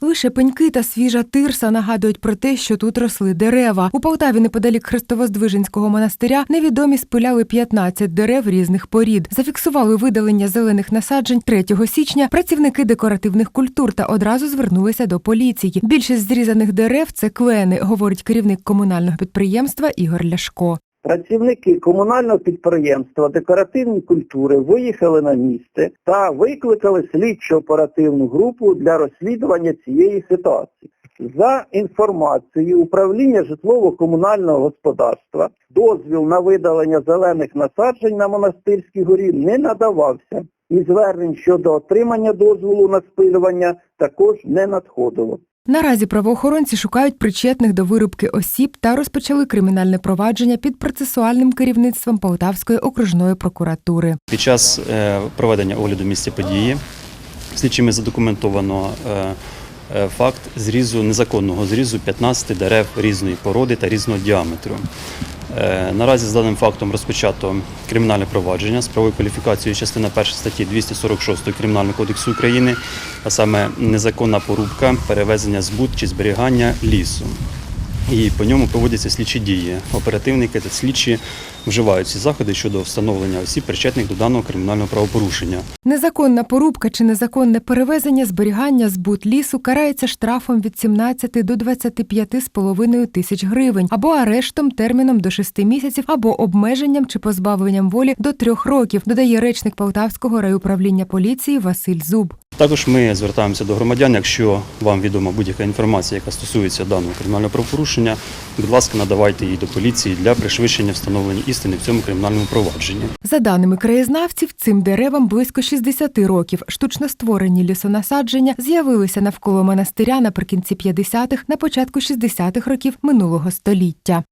Лише пеньки та свіжа тирса нагадують про те, що тут росли дерева. У Полтаві неподалік Христовоздвиженського монастиря невідомі спиляли 15 дерев різних порід. Зафіксували видалення зелених насаджень 3 січня працівники декоративних культур та одразу звернулися до поліції. Більшість зрізаних дерев це клени, говорить керівник комунального підприємства Ігор Ляшко. Працівники комунального підприємства декоративні культури виїхали на місце та викликали слідчо-оперативну групу для розслідування цієї ситуації. За інформацією управління житлово-комунального господарства, дозвіл на видалення зелених насаджень на монастирській горі не надавався. І звернень щодо отримання дозволу на спилювання також не надходило. Наразі правоохоронці шукають причетних до вирубки осіб та розпочали кримінальне провадження під процесуальним керівництвом Полтавської окружної прокуратури. Під час е, проведення огляду місця події слідчими задокументовано е, е, факт зрізу незаконного зрізу 15 дерев різної породи та різного діаметру. Е, Наразі з даним фактом розпочато кримінальне провадження з правою кваліфікацією частина 1 статті 246 Кримінального кодексу України, а саме незаконна порубка, перевезення збут чи зберігання лісу. І по ньому проводяться слідчі дії. Оперативники та слідчі вживають ці заходи щодо встановлення осіб, причетних до даного кримінального правопорушення. Незаконна порубка чи незаконне перевезення зберігання збут лісу карається штрафом від 17 до 25,5 тисяч гривень або арештом терміном до 6 місяців, або обмеженням чи позбавленням волі до 3 років, додає речник Полтавського райуправління поліції Василь Зуб. Також ми звертаємося до громадян. Якщо вам відома будь-яка інформація, яка стосується даного кримінального правопорушення, будь ласка, надавайте її до поліції для пришвидшення встановлення істини в цьому кримінальному провадженні. За даними краєзнавців, цим деревам близько 60 років. Штучно створені лісонасадження з'явилися навколо монастиря наприкінці 50-х, на початку 60-х років минулого століття.